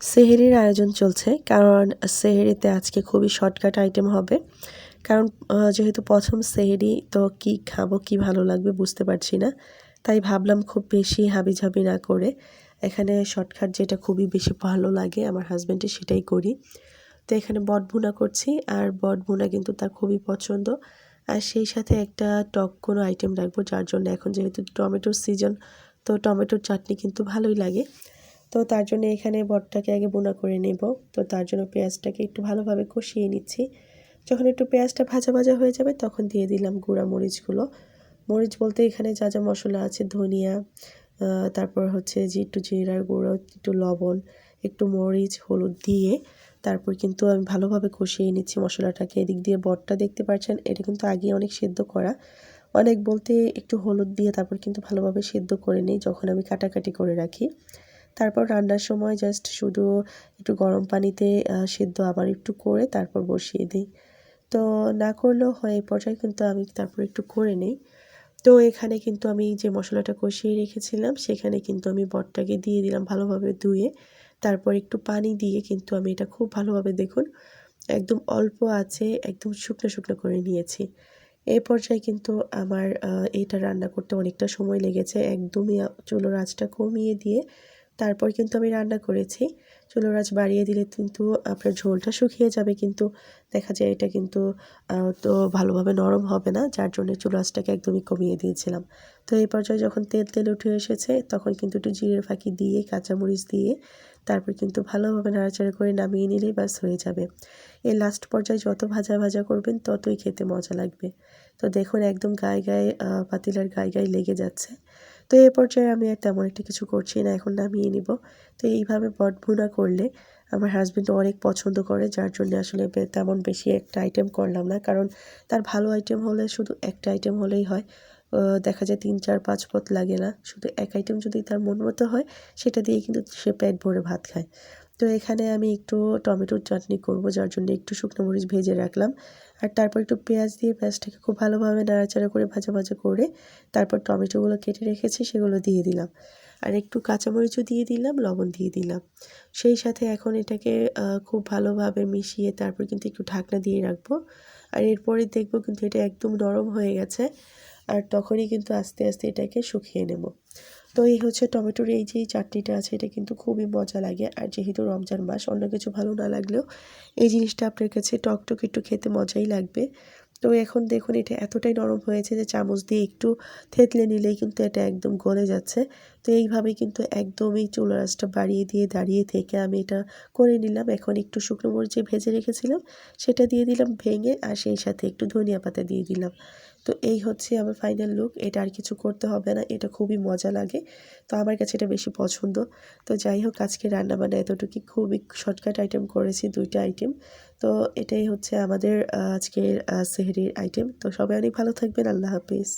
সেহেরির আয়োজন চলছে, কারণ সেহেরিতে আজকে খুবই শর্টকাট আইটেম হবে। কারণ যেহেতু প্রথম সেহেরি, তো কি খাব, কি ভালো লাগবে বুঝতে পারছি না। তাই ভাবলাম খুব বেশি হাবিঝাবি না করে এখানে শর্টকাট যেটা খুবই বেশি ভালো লাগে আমার হাজব্যান্ডে সেটাই করি। তো এখানে বট ভুনা করছি, আর বট ভুনা কিন্তু তার খুবই পছন্দ। আর সেই সাথে একটা টক কোনো আইটেম রাখব, যার জন্য এখন যেহেতু টমেটোর সিজন তো টমেটোর চাটনি কিন্তু ভালোই লাগে। তো তার জন্য এখানে বটটাকে আগে বোনা করে নেব। তো তার জন্য পেঁয়াজটাকে একটু ভালোভাবে কষিয়ে নিচ্ছি। যখন একটু পেঁয়াজটা ভাজা ভাজা হয়ে যাবে, তখন দিয়ে দিলাম গুঁড়া মরিচগুলো। মরিচ বলতে এখানে যা যা মশলা আছে, ধনিয়া তারপর হচ্ছে যে একটু জিরার গুঁড়ো, একটু লবণ, একটু মরিচ, হলুদ দিয়ে তারপর কিন্তু আমি ভালোভাবে কষিয়ে নিচ্ছি মশলাটাকে। এদিক দিয়ে বটটা দেখতে পাচ্ছেন, এটা কিন্তু আগে অনেক সেদ্ধ করা। অনেক বলতে একটু হলুদ দিয়ে তারপর কিন্তু ভালোভাবে সেদ্ধ করে নিই, যখন আমি কাটাকাটি করে রাখি। তারপর রান্নার সময় জাস্ট শুধু একটু গরম পানিতে সেদ্ধ আবার একটু করে তারপর বসিয়ে দিই। তো না করলেও হয় এই পর্যায়ে, কিন্তু আমি তারপর একটু করে নিই। তো এখানে কিন্তু আমি যে মশলাটা কষিয়ে রেখেছিলাম, সেখানে কিন্তু আমি বটটাকে দিয়ে দিলাম ভালোভাবে ধুয়ে। তারপর একটু পানি দিয়ে কিন্তু আমি এটা খুব ভালোভাবে দেখুন, একদম অল্প আছে, একদম শুকনো শুকনো করে নিয়েছি। এই পর্যায়ে কিন্তু আমার এটা রান্না করতে অনেকটা সময় লেগেছে, একদমই চুলোর আঁচটা কমিয়ে দিয়ে তারপর কিন্তু আমি রান্না করেছি। চুলোর আঁচ বাড়িয়ে দিলে কিন্তু আপনার ঝোলটা শুকিয়ে যাবে কিন্তু দেখা যায় এটা কিন্তু তো ভালোভাবে নরম হবে না, যার জন্য চুলো আঁচটাকে একদমই কমিয়ে দিয়েছিলাম। তো এই পর্যায়ে যখন তেল তেল উঠে এসেছে, তখন কিন্তু একটু জিরের ফাঁকি দিয়ে, কাঁচামরিচ দিয়ে তারপর কিন্তু ভালোভাবে নাড়াচাড়া করে নামিয়ে নিলেই বাস হয়ে যাবে। এই লাস্ট পর্যায়ে যত ভাজা ভাজা করবেন, ততই খেতে মজা লাগবে। তো দেখুন একদম গায়ে গায়ে পাতিলার গায়ে গায়ে লেগে যাচ্ছে। তো এ পর্যায়ে আমি আর তেমন একটা কিছু করছি না, এখন নামিয়ে নিব। তো এইভাবে বট ভুনা করলে আমার হাজব্যান্ড অনেক পছন্দ করে, যার জন্য আসলে তেমন বেশি একটা আইটেম করলাম না। কারণ তার ভালো আইটেম হলে শুধু একটা আইটেম হলেই হয়। দেখা যায় তিন, চার, পাঁচ পথ লাগে না। শুধু এক আইটেম যদি তার মন মতো হয়, সেটা দিয়ে কিন্তু সে পেট ভরে ভাত খায়। তো এখানে আমি একটু টমেটোর চাটনি করব, যার জন্য একটু শুকনো মরিচ ভেজে রাখলাম। আর তারপর একটু পেঁয়াজ দিয়ে পেঁয়াজটাকে খুব ভালোভাবে নাড়াচাড়া করে, ভাজা ভাজা করে তারপর টমেটোগুলো কেটে রেখেছি, সেগুলো দিয়ে দিলাম। আর একটু কাঁচামরিচও দিয়ে দিলাম, লবণ দিয়ে দিলাম। সেই সাথে এখন এটাকে খুব ভালোভাবে মিশিয়ে তারপর কিন্তু একটু ঢাকনা দিয়ে রাখব। আর এরপরে দেখব কিন্তু এটা একদম নরম হয়ে গেছে। আর তখনই কিন্তু আস্তে আস্তে এটাকে শুকিয়ে নেব। তো এই হচ্ছে টমেটোর এই যে চাটনিটা আছে, এটা কিন্তু খুবই মজা লাগে। আর যেহেতু রমজান মাস, অন্য কিছু ভালো না লাগলেও এই জিনিসটা আপনার কাছে টকটক একটু খেতে মজাই লাগবে। তো এখন দেখুন, এটা এতটাই নরম হয়েছে যে চামচ দিয়ে একটু থেতলে নিলেই কিন্তু এটা একদম গলে যাচ্ছে। তো এইভাবেই কিন্তু একদমই চুলা রাসটা বাড়িয়ে দিয়ে দাঁড়িয়ে থেকে আমি এটা করে নিলাম। এখন একটু শুকনো মরিচে ভেজে রেখেছিলাম, সেটা দিয়ে দিলাম ভেঙে, আর সেই সাথে একটু ধনিয়া পাতা দিয়ে দিলাম। তো এই হচ্ছে আমার ফাইনাল লুক এটা আর কিছু করতে হবে না, এটা খুবই মজা লাগে। তো আমার কাছে এটা বেশি পছন্দ। তো যাই হোক, আজকে রান্নাবান্না এতটুকু খুবই শর্টকাট আইটেম করেছি দুইটা আইটেম তো এটাই হচ্ছে আমাদের আজকের সেহরির আইটেম তো সবাই অনেক ভালো থাকবেন। আল্লাহ হাফিজ।